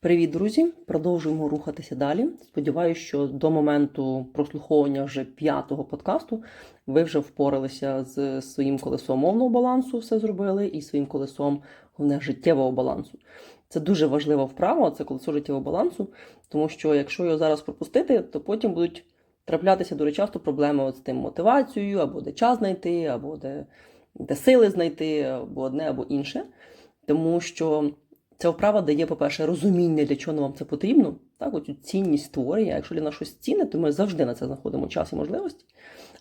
Привіт, друзі! Продовжуємо рухатися далі. Сподіваюся, що до моменту прослуховування вже п'ятого подкасту ви вже впоралися з своїм колесом мовного балансу, все зробили, і своїм колесом головне життєвого балансу. Це дуже важлива вправа, це колесо життєвого балансу, тому що якщо його зараз пропустити, то потім будуть траплятися дуже часто проблеми от з тим мотивацією, або де час знайти, або де, де сили знайти, або одне, або інше. Тому що Ця вправа дає, по-перше, розуміння, для чого вам це потрібно. Так, оцю цінність створює. Якщо для нас щось цінне, то ми завжди на це знаходимо час і можливості.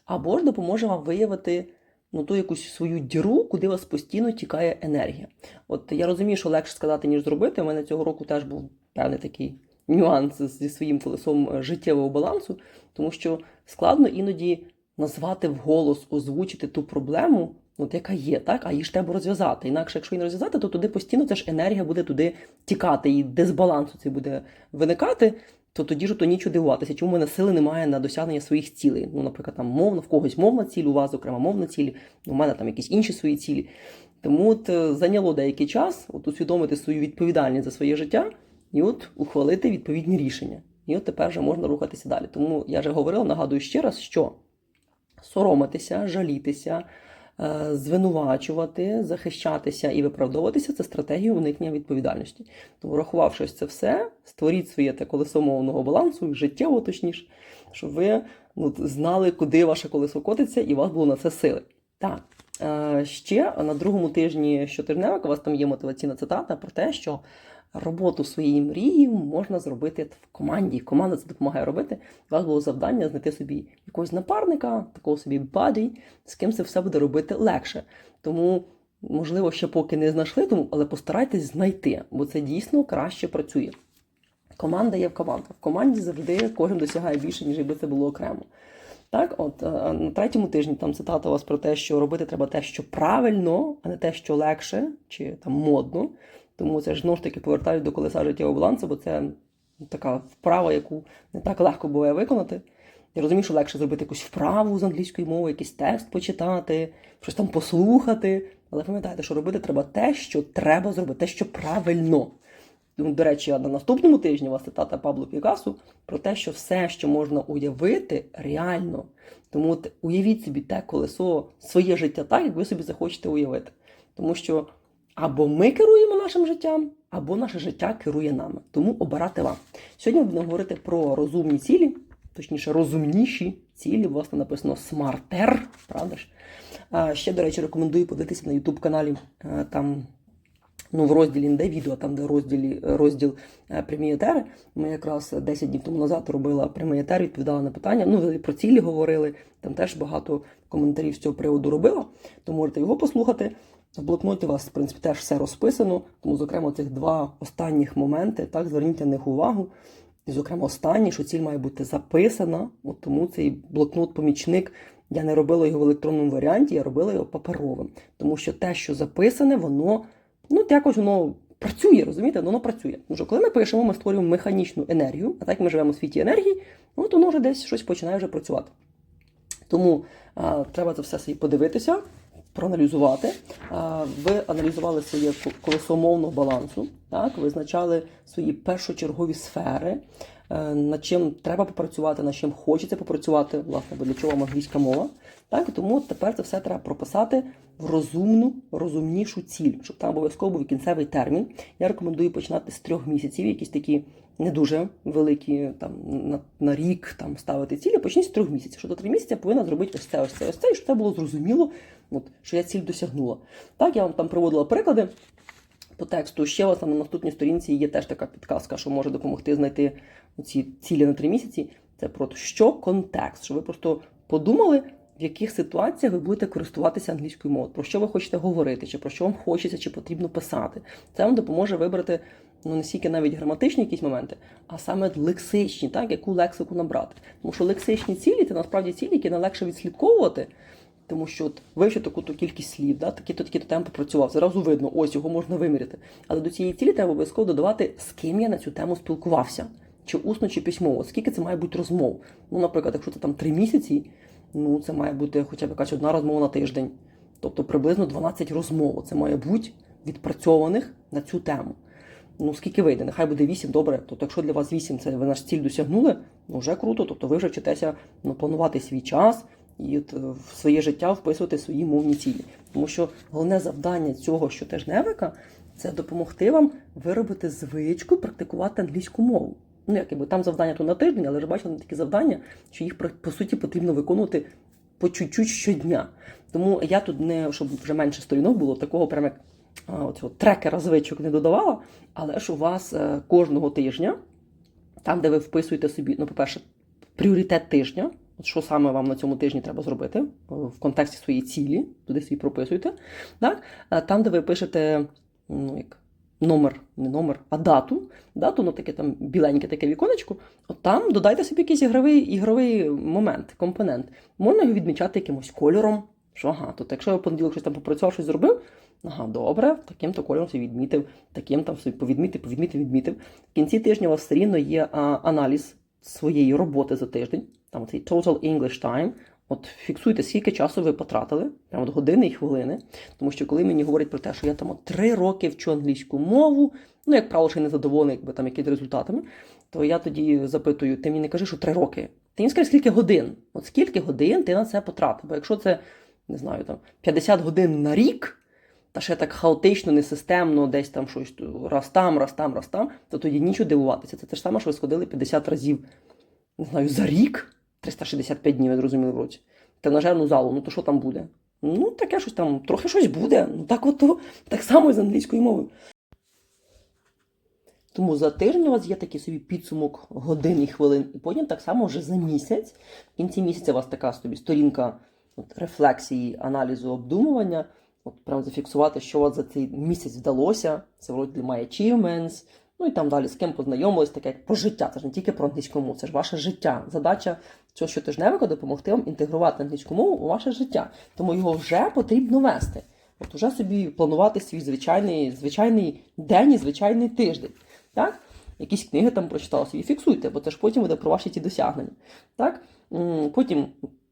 Або ж допоможе вам виявити ну, ту якусь свою діру, куди вас постійно тікає енергія. От я розумію, що легше сказати, ніж зробити. У мене цього року теж був певний такий нюанс зі своїм колесом життєвого балансу, тому що складно іноді назвати вголос, озвучити ту проблему, от яка є, так? А її ж треба розв'язати. Інакше, якщо її не розв'язати, то туди постійно ця ж енергія буде туди тікати, і дисбаланс цей буде виникати, то тоді ж то нічого дивуватися, чому в мене сили немає на досягнення своїх цілей. Ну, наприклад, там мовна, в когось мовна ціль, у вас, зокрема, мовна ціль, у мене там якісь інші свої цілі. Тому от е, зайняло деякий час от усвідомити свою відповідальність за своє життя і от ухвалити відповідні рішення. І от тепер вже можна рухатися далі. Тому я вже говорила, нагадую ще раз, що соромитися, жалітися, звинувачувати, захищатися і виправдовуватися це стратегія уникнення відповідальності. Тому, врахувавши це все, створіть своє те колесо мовного балансу, життєво точніше, щоб ви ну, знали, куди ваше колесо котиться, і у вас було на це сили. Так. Е, Ще на другому тижні щотижневика у вас там є мотиваційна цитата про те, що роботу своєї мрії можна зробити в команді. Команда це допомагає робити. У вас було завдання знайти собі якогось напарника, такого собі баді, з ким це все буде робити легше. Тому, можливо, ще поки не знайшли, тому, але постарайтесь знайти, бо це дійсно краще працює. Команда є в командах. В команді завжди кожен досягає більше, ніж якби це було окремо. Так, от е, на третьому тижні там цитата у вас про те, що робити треба те, що правильно, а не те, що легше чи там модно. Тому це ж знову ж таки повертають до колеса життєвого балансу, бо це така вправа, яку не так легко буває виконати. Я розумію, що легше зробити якусь вправу з англійської мови, якийсь текст почитати, щось там послухати. Але пам'ятайте, що робити треба те, що треба зробити, те, що правильно. Тому, До речі, на наступному тижні у вас цитата Пабло Пікасу про те, що все, що можна уявити, реально. Тому уявіть собі те колесо, своє життя так, як ви собі захочете уявити. Тому що або ми керуємо нашим життям, або наше життя керує нами. Тому обирати вам. Сьогодні будемо говорити про розумні цілі, точніше, розумніші цілі. Власне, написано смартер, правда ж? Ще, до речі, рекомендую подивитися на YouTube каналі. Там ну, в розділі не де відео, там де розділі, розділ е, прямі етери. Ми якраз 10 днів тому назад робила прямий етер, відповідала на питання. Ну, про цілі говорили. Там теж багато коментарів з цього приводу робила. То можете його послухати. В блокноті у вас, в принципі, теж все розписано. Тому, зокрема, цих два останніх моменти, так, зверніть на них увагу. І, зокрема, останній, що ціль має бути записана. От тому цей блокнот-помічник. Я не робила його в електронному варіанті, я робила його паперовим. Тому що те, що записане, воно ну, якось воно працює, розумієте? Воно працює. Тому що коли ми пишемо, ми створюємо механічну енергію, а так ми живемо у світі енергії, ну, то воно вже десь щось починає вже працювати. Тому а, треба це все собі подивитися, проаналізувати. Ви аналізували своє колесо мовного балансу, так? визначали свої першочергові сфери, над чим треба попрацювати, над чим хочеться попрацювати, власне, бо для чого англійська мова. Так? Тому тепер це все треба прописати в розумну, розумнішу ціль, щоб там обов'язково був кінцевий термін. Я рекомендую починати з трьох місяців, якісь такі не дуже великі, там на, на рік там ставити цілі, почніть з трьох місяців. Що до три місяці повинна зробити ось це, ось це, ось це, і щоб це було зрозуміло, от, що я ціль досягнула. Так, я вам там приводила приклади. По тексту ще у вас там на наступній сторінці є теж така підказка, що може допомогти знайти ці цілі на три місяці. Це про що контекст, щоб ви просто подумали, в яких ситуаціях ви будете користуватися англійською мовою, про що ви хочете говорити, чи про що вам хочеться, чи потрібно писати. Це вам допоможе вибрати ну не стільки навіть граматичні якісь моменти, а саме лексичні, так, яку лексику набрати. Тому що лексичні цілі це насправді цілі, які найлегше відслідковувати. Тому що от вивчив таку-то кількість слів, да, такі-то такі-то темп попрацював. Зразу видно, ось його можна виміряти. Але до цієї цілі треба обов'язково додавати, з ким я на цю тему спілкувався, чи усно, чи письмово. Скільки це має бути розмов? Ну, наприклад, якщо це там три місяці, ну це має бути хоча б якась одна розмова на тиждень. Тобто приблизно 12 розмов. Це має бути відпрацьованих на цю тему. ну скільки вийде, нехай буде 8, добре. Тобто, якщо для вас 8 це ви наш ціль досягнули, ну вже круто. Тобто ви вже вчитеся ну, планувати свій час і от, е, в своє життя вписувати свої мовні цілі. Тому що головне завдання цього щотижневика це допомогти вам виробити звичку практикувати англійську мову. Ну, як якби там завдання то на тиждень, але ж бачили такі завдання, що їх по суті потрібно виконувати по чуть-чуть щодня. Тому я тут не щоб вже менше сторінок було, такого прямо як оцього трекера звичок не додавала, але ж у вас е, кожного тижня, там, де ви вписуєте собі, ну, по-перше, пріоритет тижня, що саме вам на цьому тижні треба зробити е, в контексті своєї цілі, туди свій прописуєте. Так? Там, де ви пишете ну, як, номер, не номер, а дату, дату, ну таке там біленьке таке віконечко, от там додайте собі якийсь ігровий, ігровий момент, компонент. Можна його відмічати якимось кольором. Що ага, тут якщо я в понеділок щось там попрацював, щось зробив, ага, добре, таким-то кольором собі відмітив, таким там собі повідмітив, повідмітив, відмітив. В кінці тижня у вас все рівно є а, аналіз своєї роботи за тиждень, там цей total English time. От фіксуйте, скільки часу ви потратили, прямо от години і хвилини. Тому що коли мені говорять про те, що я там от три роки вчу англійську мову, ну, як правило, ще не задоволений, якби там якісь результатами, то я тоді запитую: ти мені не кажи, що три роки. Ти мені скажи, скільки годин? От скільки годин ти на це потратив? Бо якщо це, не знаю, там 50 годин на рік, та ще так хаотично, несистемно, десь там щось раз там, раз там, раз там, то тоді нічого дивуватися. Це те ж саме, що ви сходили 50 разів, не знаю, за рік, 365 днів, я зрозуміли в році. тренажерну залу, ну то що там буде? Ну, таке щось там, трохи щось буде. Ну так от так само і з англійською мовою. Тому за тиждень у вас є такий собі підсумок годин і хвилин, і потім так само вже за місяць. В кінці місяця у вас така собі сторінка от, рефлексії, аналізу, обдумування. От прям зафіксувати, що вас за цей місяць вдалося. Це вроді My Achievements. Ну і там далі з ким познайомились, таке як про життя. Це ж не тільки про англійську мову, це ж ваше життя. Задача цього щотижневика допомогти вам інтегрувати англійську мову у ваше життя. Тому його вже потрібно вести. От уже собі планувати свій звичайний, звичайний день і звичайний тиждень. Так? Якісь книги там прочитали собі, фіксуйте, бо це ж потім буде про ваші ті досягнення. Так? Потім,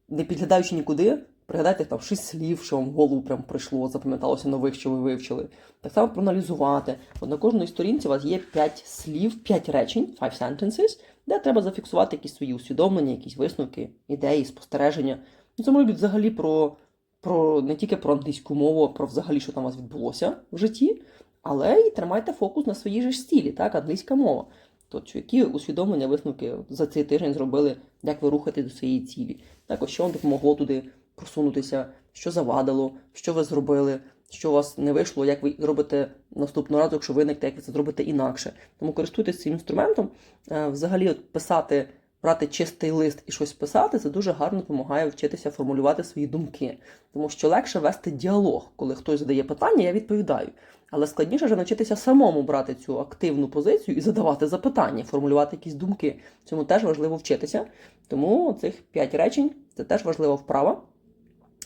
не підглядаючи нікуди, пригадайте там шість слів, що вам в голову прям прийшло, запам'яталося нових, що ви вивчили. Так само проаналізувати. От на кожній сторінці у вас є 5 слів, 5 речень, 5 sentences, де треба зафіксувати якісь свої усвідомлення, якісь висновки, ідеї, спостереження. Ну, це може бути взагалі про, про не тільки про англійську мову, а про взагалі, що там у вас відбулося в житті, але і тримайте фокус на своїй же стілі, так, англійська мова. Тобто, які усвідомлення, висновки за цей тиждень зробили, як ви рухаєтесь до своєї цілі. Також що вам допомогло туди просунутися, що завадило, що ви зробили, що у вас не вийшло, як ви робите наступного разу, якщо виникне, як ви це зробите інакше. Тому користуйтесь цим інструментом. Е, Взагалі, от писати, брати чистий лист і щось писати, це дуже гарно допомагає вчитися формулювати свої думки. Тому що легше вести діалог, коли хтось задає питання, я відповідаю. Але складніше вже навчитися самому брати цю активну позицію і задавати запитання, формулювати якісь думки. Цьому теж важливо вчитися. Тому цих п'ять речень це теж важлива вправа,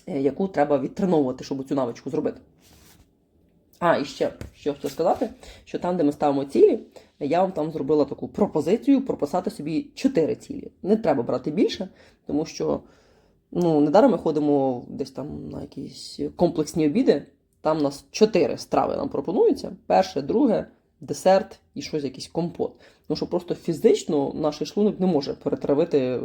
яку треба відтреновувати, щоб цю навичку зробити. А, і ще що хочу сказати, що там, де ми ставимо цілі, я вам там зробила таку пропозицію прописати собі чотири цілі. Не треба брати більше, тому що ну, недаром ми ходимо десь там на якісь комплексні обіди. Там у нас чотири страви нам пропонуються: перше, друге, десерт і щось, якийсь компот. Тому що просто фізично наш шлунок не може перетравити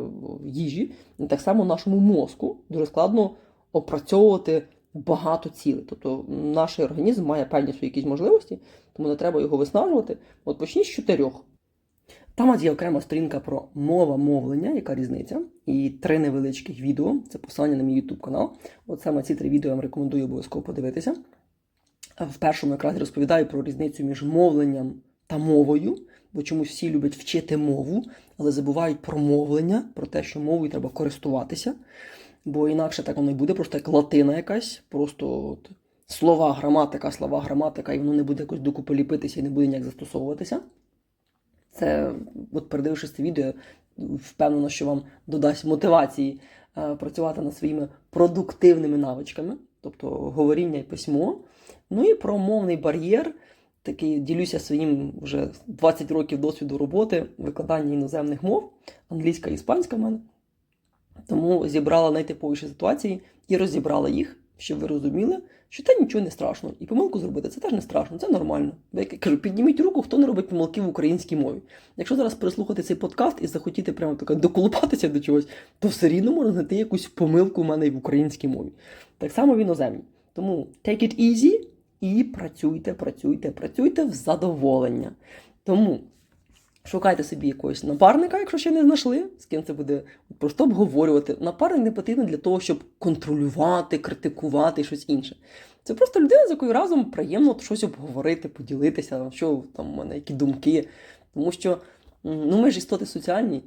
їжі. І так само нашому мозку дуже складно опрацьовувати багато цілей. Тобто наш організм має певні свої якісь можливості, тому не треба його виснажувати. От почніть з чотирьох. Там є окрема сторінка про мова мовлення, яка різниця, і три невеличких відео. Це посилання на мій YouTube канал. От саме ці три відео я вам рекомендую обов'язково подивитися. В першому якраз розповідаю про різницю між мовленням та мовою, бо чомусь всі люблять вчити мову, але забувають про мовлення, про те, що мовою треба користуватися. Бо інакше так воно і буде, просто як латина якась, просто от, слова, граматика, слова, граматика, і воно не буде якось докупи ліпитися і не буде ніяк застосовуватися. Це, от передивившись це відео, впевнено, що вам додасть мотивації е, працювати над своїми продуктивними навичками, тобто говоріння і письмо. Ну і про мовний бар'єр. Такий ділюся своїм вже 20 років досвіду роботи, викладання іноземних мов, англійська і іспанська в мене. Тому зібрала найтиповіші ситуації і розібрала їх. щоб ви розуміли, що це нічого не страшно. І помилку зробити це теж не страшно, це нормально. Бо я кажу, підніміть руку, хто не робить помилки в українській мові. Якщо зараз переслухати цей подкаст і захотіти прямо таке доколупатися до чогось, то все рівно можна знайти якусь помилку в мене в українській мові. Так само в іноземній. Тому take it easy і працюйте, працюйте, працюйте в задоволення. Тому шукайте собі якогось напарника, якщо ще не знайшли, з ким це буде просто обговорювати. Напарник не потрібен для того, щоб контролювати, критикувати щось інше. Це просто людина, з якою разом приємно щось обговорити, поділитися, що там у мене, які думки. Тому що ну, ми ж істоти соціальні.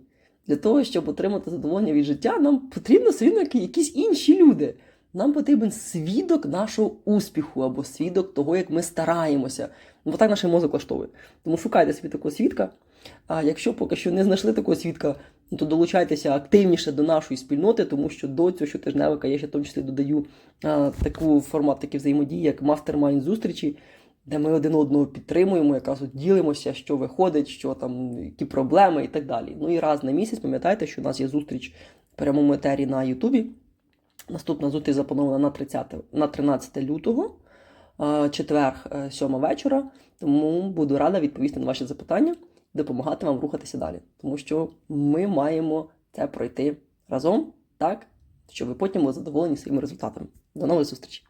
Для того, щоб отримати задоволення від життя, нам потрібно все рівно якісь інші люди. Нам потрібен свідок нашого успіху або свідок того, як ми стараємося. Ну, так наш мозок влаштовує. Тому шукайте собі такого свідка. А якщо поки що не знайшли такого свідка, то долучайтеся активніше до нашої спільноти, тому що до цього щотижневика я ще в тому числі додаю а, таку формат такі взаємодії, як мастермайн зустрічі, де ми один одного підтримуємо, якраз от ділимося, що виходить, що там, які проблеми і так далі. Ну і раз на місяць пам'ятайте, що у нас є зустріч в прямому етері на Ютубі. Наступна зустріч запланована на 30, на 13 лютого, е, четвер, 7 вечора. Тому буду рада відповісти на ваші запитання, допомагати вам рухатися далі. Тому що ми маємо це пройти разом, так, щоб ви потім були задоволені своїми результатами. До нових зустрічей!